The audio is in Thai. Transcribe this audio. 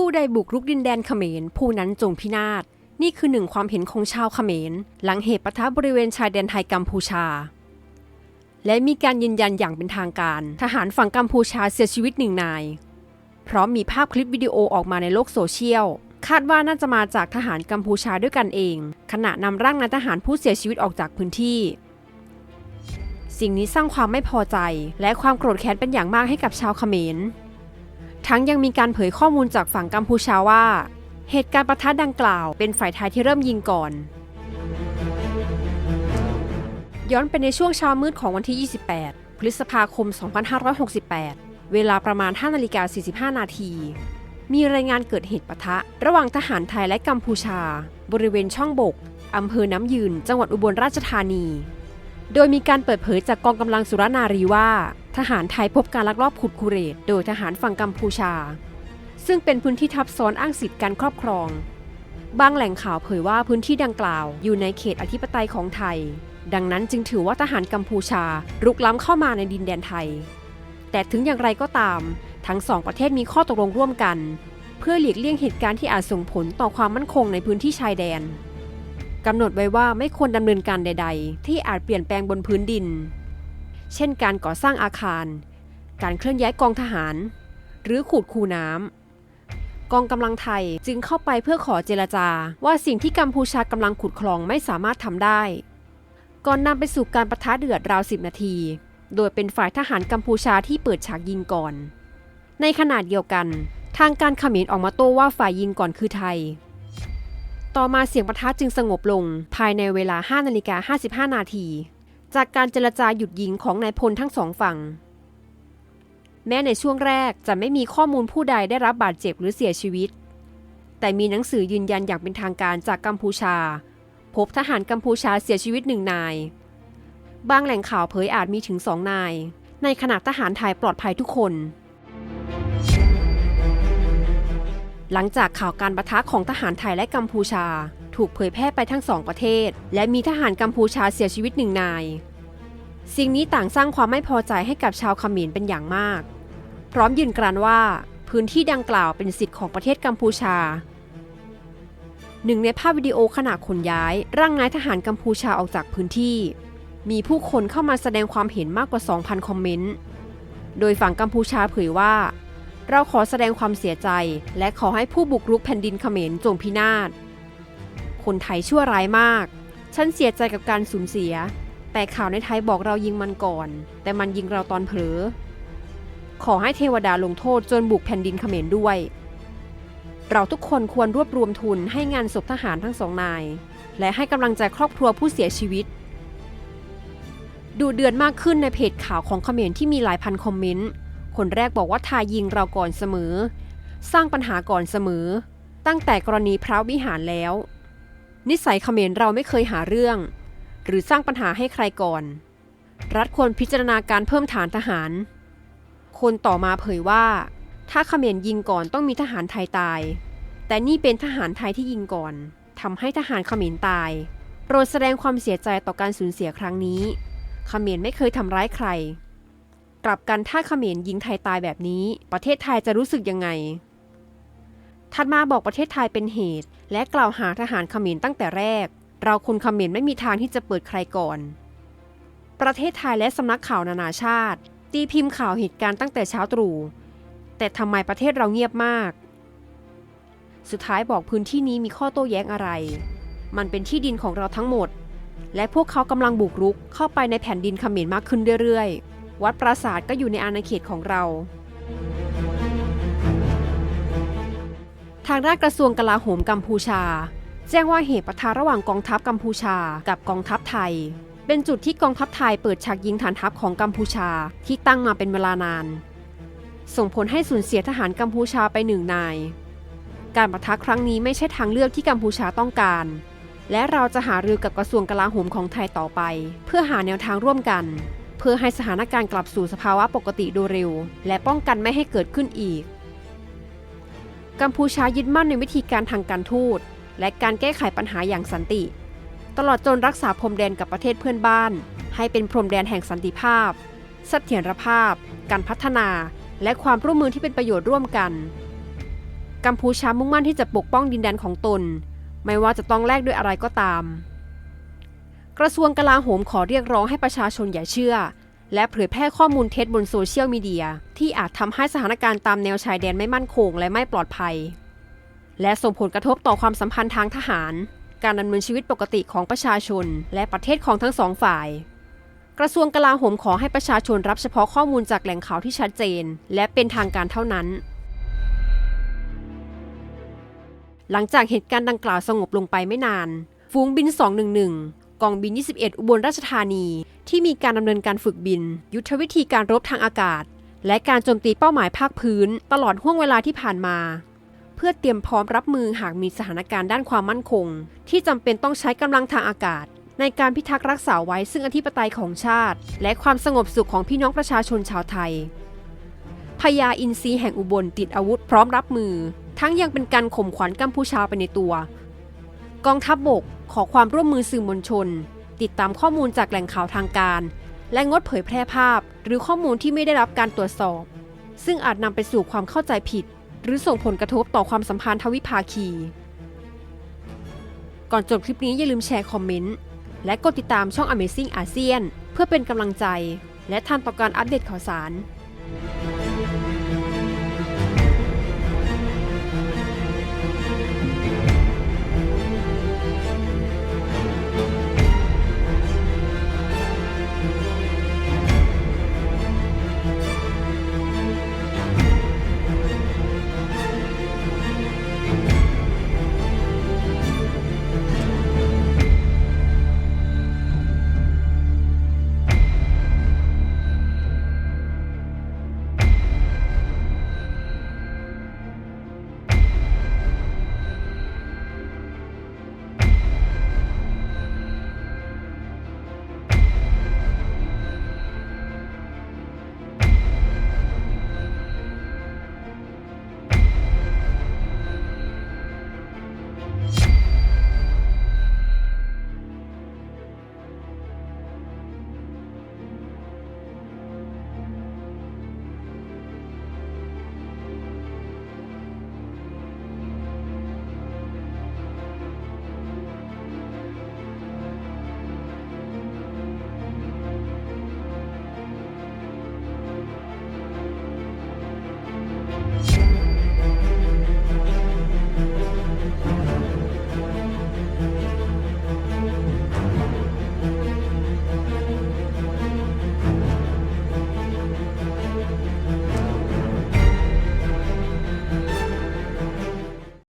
ผู้ใดบุกรุกดินแดนเขมร ผู้นั้นจงพินาศ นี่คือหนึ่งความเห็นของชาวเขมร หลังเหตุปะทะบริเวณชายแดนไทยกัมพูชา และมีการยืนยันอย่างเป็นทางการ ทหารฝั่งกัมพูชาเสียชีวิตหนึ่งนาย พร้อมมีภาพคลิปวิดีโอออกมาในโลกโซเชียล คาดว่าน่าจะมาจากทหารกัมพูชาด้วยกันเอง ขณะนำร่างนายทหารผู้เสียชีวิตออกจากพื้นที่สิ่งนี้สร้างความไม่พอใจ และความโกรธแค้นเป็นอย่างมากให้กับชาวเขมร ทั้งยังมีการเผยข้อมูลจากฝั่งกัมพูชาว่า เหตุการณ์ประทะดังกล่าวเป็นฝ่ายไทยที่เริ่มยิงก่อน ย้อนไปในช่วงเช้ามืดของวันที่ 28 พฤษภาคม 2568 เวลาประมาณ 5นาฬิกา45 นาที มีรายงานเกิดเหตุปะทะ ระหว่างทหารไทยและกัมพูชา บริเวณช่องบกอำเภอน้ำยืน จังหวัดอุบลราชธานี โดยมีการเปิดเผยจากกองกำลังสุรนารีว่า ทหารไทยพบการลักลอบขุดคูเรต โดยทหารฝั่งกัมพูชา ซึ่งเป็นพื้นที่ทับซ้อนอ้างสิทธิการครอบครอง บางแหล่งข่าวเผยว่าพื้นที่ดังกล่าวอยู่ในเขตอธิปไตยของไทย ดังนั้นจึงถือว่าทหารกัมพูชารุกล้ำเข้ามาในดินแดนไทย แต่ถึงอย่างไรก็ตาม ทั้งสองประเทศมีข้อตกลงร่วมกัน เพื่อหลีกเลี่ยงเหตุการณ์ที่อาจส่งผลต่อความมั่นคงในพื้นที่ชายแดน กำหนดไว้ว่าไม่ควรดำเนินการใด ๆ ที่อาจเปลี่ยนแปลงบนพื้นดิน เช่นการก่อสร้างอาคาร การเคลื่อนย้ายกองทหาร หรือขูดคูน้ำกองกำลังไทยจึงเข้าไปเพื่อขอเจรจาว่าสิ่งที่กัมพูชากำลังขุดคลองไม่สามารถทำได้ ก่อนนำไปสู่การประทะเดือดราวสิบนาที โดยเป็นฝ่ายทหารกัมพูชาที่เปิดฉากยิงก่อน ในขณะเดียวกัน ทางการเขมรออกมาโต้ว่าฝ่ายยิงก่อนคือไทย ต่อมาเสียงประทะจึงสงบลง ภายในเวลา 5 นาฬิกา 55 นาที จากการเจรจาหยุดยิงของนายพลทั้งสองฝั่ง แม้ในช่วงแรกจะไม่มีข้อมูลผู้ใดได้รับบาดเจ็บหรือเสียชีวิต แต่มีหนังสือยืนยันอย่างเป็นทางการจากกัมพูชา พบทหารกัมพูชาเสียชีวิตหนึ่งนาย บางแหล่งข่าวเผยอาจมีถึงสองนาย ในขณะทหารไทยปลอดภัยทุกคน หลังจากข่าวการประทะของทหารไทยและกัมพูชา ถูกเผยแพร่ไปทั้งสองประเทศ และมีทหารกัมพูชาเสียชีวิตหนึ่งนาย สิ่งนี้ต่างสร้างความไม่พอใจให้กับชาวขมรเป็นอย่างมาก พร้อมยืนกรานว่าพื้นที่ดังกล่าวเป็นสิทธิ์ของประเทศกัมพูชาหนึ่งในภาพวิดีโอขณะขนย้าย ร่างนายทหารกัมพูชาออกจากพื้นที่ มีผู้คนเข้ามาแสดงความเห็นมากกว่า 2,000 คอมเมนต์ โดยฝั่งกัมพูชาเผยว่า เราขอแสดงความเสียใจ และขอให้ผู้บุกรุกแผ่นดินเขมรจงพินาศ คนไทยชั่วร้ายมาก ฉันเสียใจกับการสูญเสีย แต่ข่าวในไทยบอกเรายิงมันก่อน แต่มันยิงเราตอนเผลอ ขอให้เทวดาลงโทษจนบุกแผ่นดินเขมรด้วย เราทุกคนควรรวบรวมทุนให้งานศพทหารทั้งสองนาย และให้กำลังใจครอบครัวผู้เสียชีวิต ดูเดือนมากขึ้นในเพจข่าวของเขมรที่มีหลายพันคอมเมนต์ คนแรกบอกว่าทายิงเราก่อนเสมอ สร้างปัญหาก่อนเสมอ ตั้งแต่กรณีพระวิหารแล้ว นิสัยเขมรเราไม่เคยหาเรื่อง หรือสร้างปัญหาให้ใครก่อน รัฐควรพิจารณาการเพิ่มฐานทหาร คนต่อมาเผยว่า ถ้าเขมรยิงก่อนต้องมีทหารไทยตาย แต่นี่เป็นทหารไทยที่ยิงก่อนทำให้ทหารเขมรตายโปรดแสดงความเสียใจต่อการสูญเสียครั้งนี้เขมรไม่เคยทำร้ายใคร กลับกันถ้าเขมรยิงไทยตายแบบนี้ ประเทศไทยจะรู้สึกยังไง ถัดมาบอกประเทศไทยเป็นเหตุ และกล่าวหาทหารเขมรตั้งแต่แรก เราคนเขมรไม่มีทางที่จะเปิดใครก่อน ประเทศไทยและสำนักข่าวนานาชาติ ตีพิมพ์ข่าวเหตุการณ์ตั้งแต่เช้าตรู่แต่ทำไมประเทศเราเงียบมาก สุดท้ายบอกพื้นที่นี้มีข้อโต้แย้งอะไร มันเป็นที่ดินของเราทั้งหมด และพวกเขากำลังบุกรุกเข้าไปในแผ่นดินเขมรมากขึ้นเรื่อยๆ วัดปราสาทก็อยู่ในอาณาเขตของเรา ทางด้านกระทรวงกลาโหมกัมพูชา แจ้งว่าเหตุปะทะระหว่างกองทัพกัมพูชากับกองทัพไทย เป็นจุดที่กองทัพไทยเปิดฉากยิงฐานทัพของกัมพูชาที่ตั้งมาเป็นเวลานาน ส่งผลให้สูญเสียทหารกัมพูชาไปหนึ่งนาย การปะทะครั้งนี้ไม่ใช่ทางเลือกที่กัมพูชาต้องการ และเราจะหารือกับกระทรวงกลาโหมของไทยต่อไป เพื่อหาแนวทางร่วมกัน เพื่อให้สถานการณ์กลับสู่สภาวะปกติโดยเร็ว และป้องกันไม่ให้เกิดขึ้นอีก กัมพูชายึดมั่นในวิธีการทางการทูต และการแก้ไขปัญหาอย่างสันติ ตลอดจนรักษาพรมแดนกับประเทศเพื่อนบ้าน ให้เป็นพรมแดนแห่งสันติภาพ เสถียรภาพ การพัฒนา และความร่วมมือที่เป็นประโยชน์ร่วมกัน กัมพูชามุ่งมั่นที่จะปกป้องดินแดนของตน ไม่ว่าจะต้องแลกด้วยอะไรก็ตาม กระทรวงกลาโหมขอเรียกร้องให้ประชาชนอย่าเชื่อ และเผยแพร่ข้อมูลเท็จบนโซเชียลมีเดีย ที่อาจทำให้สถานการณ์ตามแนวชายแดนไม่มั่นคงและไม่ปลอดภัย และส่งผลกระทบต่อความสัมพันธ์ทางทหาร การดำเนินชีวิตปกติของประชาชน และประเทศของทั้งสองฝ่าย กระทรวงกลาโหมขอให้ประชาชนรับเฉพาะข้อมูลจากแหล่งข่าวที่ชัดเจน และเป็นทางการเท่านั้นหลังจากเหตุการณ์ดังกล่าวสงบลงไปไม่นาน ฝูงบิน 211 กองบิน 21 อุบลราชธานี ที่มีการดำเนินการฝึกบิน ยุทธวิธีการรบทางอากาศ และการโจมตีเป้าหมายภาคพื้น ตลอดห่วงเวลาที่ผ่านมา เพื่อเตรียมพร้อมรับมือหากมีสถานการณ์ด้านความมั่นคง ที่จำเป็นต้องใช้กำลังทางอากาศ ในการพิทักษ์รักษาไว้ซึ่งอธิปไตยของชาติ และความสงบสุขของพี่น้องประชาชนชาวไทยพญาอินทรีแห่งอุบลติดอาวุธพร้อมรับมือ ทั้งยังเป็นการข่มขวัญกัมพูชาไปในตัว กองทัพบบกขอความร่วมมือสื่อมวลชน ติดตามข้อมูลจากแหล่งข่าวทางการ และงดเผยแพร่ภาพ หรือข้อมูลที่ไม่ได้รับการตรวจสอบ ซึ่งอาจนำไปสู่ความเข้าใจผิด หรือส่งผลกระทบต่อความสัมพันธ์ทวิภาคี ก่อนจบคลิปนี้อย่าลืมแชร์คอมเมนต์และกดติดตามช่อง Amazing อาเซียนเพื่อเป็นกำลังใจ และทันต่อการอัปเดตข่าวสาร